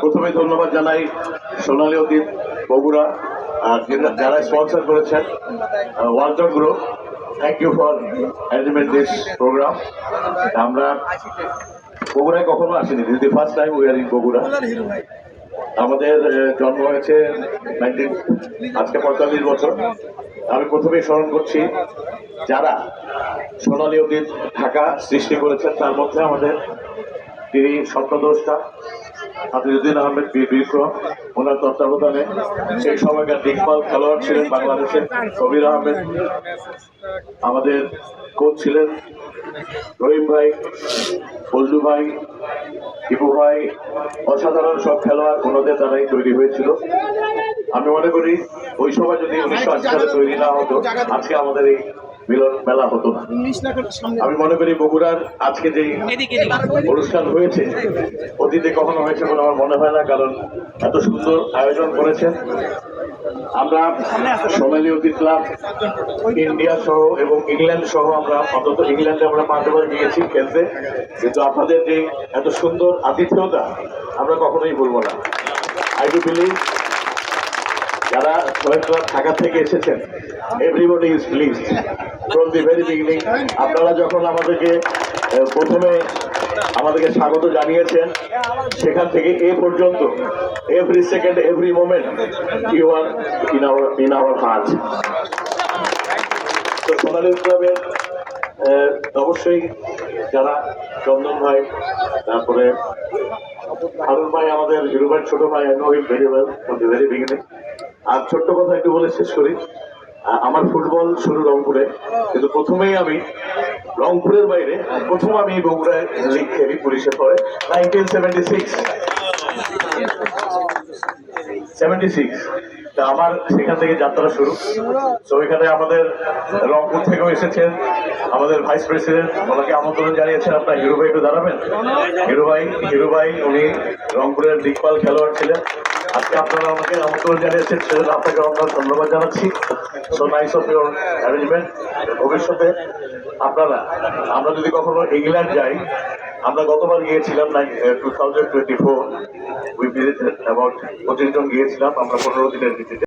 প্রথমে ধন্যবাদ জানাই সোনালী অতীত বগুড়া, আর যারা- স্পন্সর করেছেন Walton group thank you for arrangement this programme আমরা বগুড়ায় কখনো আসিনি this the first time we are in Bogura. আমাদের জন্ম হয়েছে নাইনটিন আজকে পঁয়তাল্লিশ বছর। আমি প্রথমেই স্মরণ করছি, যারা সোনালী অতীত ঢাকা সৃষ্টি করেছেন, তার মধ্যে আমাদের তিনি স্বপ্নদ্রষ্টা হাফিজুদ্দিন আহমেদ বীর বিক্রম, ওনার তত্ত্বাবধানে সেই সময়কার দিকপাল খেলোয়াড় ছিলেন বাংলাদেশের কবির আহমেদ। আমাদের কোচ ছিলেন রহিম ভাই, ফজলু ভাই টিপু ভাই, অসাধারণ সব খেলোয়াড় ওনাদের দ্বারাই তৈরি হয়েছিল। আমি মনে করি ওই সময় যদি উনিশশো আশি সালে তৈরি না হতো, আজকে আমাদের এই মিলন মেলা হতো না। আমি মনে করি বগুড়ার আজকে যে অনুষ্ঠান হয়েছে অতীতে কখনো হয়েছে বলে আমার মনে হয় না কারণ এত সুন্দর আয়োজন করেছেন। আমরা সোনালী অতীত ক্লাব ইন্ডিয়া সহ এবং ইংল্যান্ড সহ আমরা অন্তত ইংল্যান্ডে আমরা পাঁচবার গিয়েছি খেলতে। কিন্তু আপনাদের যে এত সুন্দর আতিথ্যতা আমরা কখনোই ভুলবো না। আই ডু বিলিভ যারা সোহেল ক্লাব ঢাকা থেকে এসেছেন everybody is please from the very beginning আপনারা যখন আমাদেরকে প্রথমে আমাদেরকে স্বাগত জানিয়েছেন, সেখান থেকে এ পর্যন্ত every second every moment you are in our in our heart তো সোনালী ক্লাবের অবশ্যই যারা চন্দন ভাই, তারপরে হারুন ভাই, আমাদের হিরু ভাই, ছোট ভাই I know very well from the very beginning আর ছোট্ট কথা একটু বলে শেষ করি। আমার ফুটবল শুরু রংপুরে। কিন্তু প্রথমেই আমি রংপুরের বাইরে, প্রথম আমি বগুড়ায় লিগ খেলি পুলিশের পরে nineteen seventy six seventy six তা আমার সেখান থেকে যাত্রা শুরু। তো এখানে আমাদের রংপুর থেকেও এসেছেন আমাদের ভাইস প্রেসিডেন্ট ওনাকে আমন্ত্রণ জানিয়েছেন, আপনার হিরো ভাই একটু দাঁড়াবেন? হিরো ভাই হিরো ভাই, উনি রংপুরের দিকপাল খেলোয়াড় ছিলেন। আজকে আপনারা আমাকে আমন্ত্রণ জানিয়েছেন, সেজন্য আপনাকে আমরা ধন্যবাদ জানাচ্ছি। So nice of your arrangement. ভবিষ্যতে আপনারা, আমরা যদি কখনো ইংল্যান্ড যাই, আমরা গতবার গিয়েছিলাম two thousand twenty four we visited about পঁচিশ জন গিয়েছিলাম, আমরা পনেরো দিনের ভিজিটে